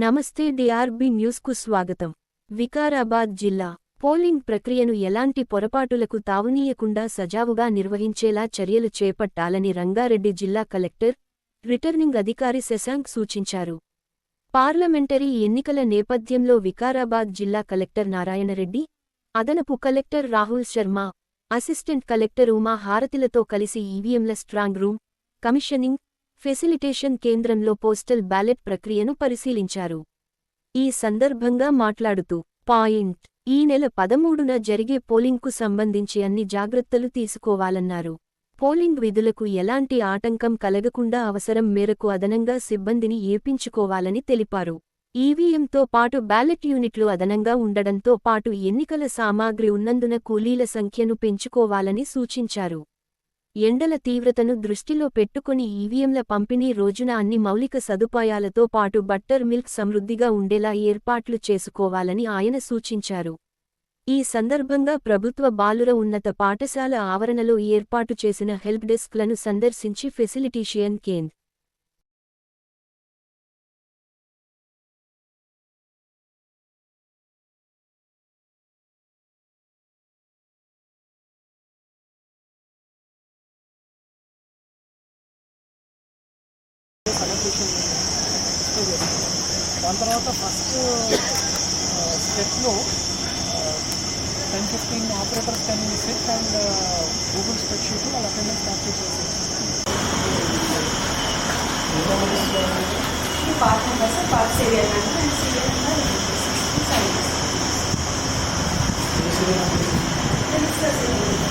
నమస్తే డిఆర్బి న్యూస్కు స్వాగతం. వికారాబాద్ జిల్లా పోలింగ్ ప్రక్రియను ఎలాంటి పొరపాటులకు తావునీయకుండా సజావుగా నిర్వహించేలా చర్యలు చేపట్టాలని రంగారెడ్డి జిల్లా కలెక్టర్ రిటర్నింగ్ అధికారి శశాంక్ సూచించారు. పార్లమెంటరీ ఎన్నికల నేపథ్యంలో వికారాబాద్ జిల్లా కలెక్టర్ నారాయణరెడ్డి అదనపు collector Rahul Sharma assistant collector Uma హారతిలతో కలిసి ఈవీఎంల స్ట్రాంగ్ రూమ్ కమిషనింగ్ ఫెసిలిటేషన్ కేంద్రంలో పోస్టల్ బ్యాలెట్ ప్రక్రియను పరిశీలించారు. ఈ సందర్భంగా మాట్లాడుతూ పాయింట్ ఈ నెల పదమూడున జరిగే పోలింగ్కు సంబంధించి అన్ని జాగ్రత్తలు తీసుకోవాలన్నారు. పోలింగ్ విధులకు ఎలాంటి ఆటంకం కలగకుండా అవసరం మేరకు అదనంగా సిబ్బందిని ఏపించుకోవాలని తెలిపారు. ఈవీఎంతో పాటు బ్యాలెట్ యూనిట్లు అదనంగా ఉండడంతో పాటు ఎన్నికల సామాగ్రి ఉన్నందున కూలీల సంఖ్యను పెంచుకోవాలని సూచించారు. ఎండల తీవ్రతను దృష్టిలో పెట్టుకుని ఈవీఎంల పంపిణీ రోజున అన్ని మౌలిక సదుపాయాలతో పాటు బట్టర్ మిల్క్ సమృద్ధిగా ఉండేలా ఏర్పాట్లు చేసుకోవాలని ఆయన సూచించారు. ఈ సందర్భంగా ప్రభుత్వ బాలుర ఉన్నత పాఠశాల ఆవరణలో ఏర్పాటు చేసిన హెల్ప్ డెస్క్లను సందర్శించి ఫెసిలిటీషియన్ కేంద్ అలొకేషన్ దాని తర్వాత ఫస్ట్ స్టెప్లో ten fifteen operators can sit and Google spreadsheet వాళ్ళ అటెండెన్స్ ప్రాక్టీస్ చేసేసి part numbers part serial serial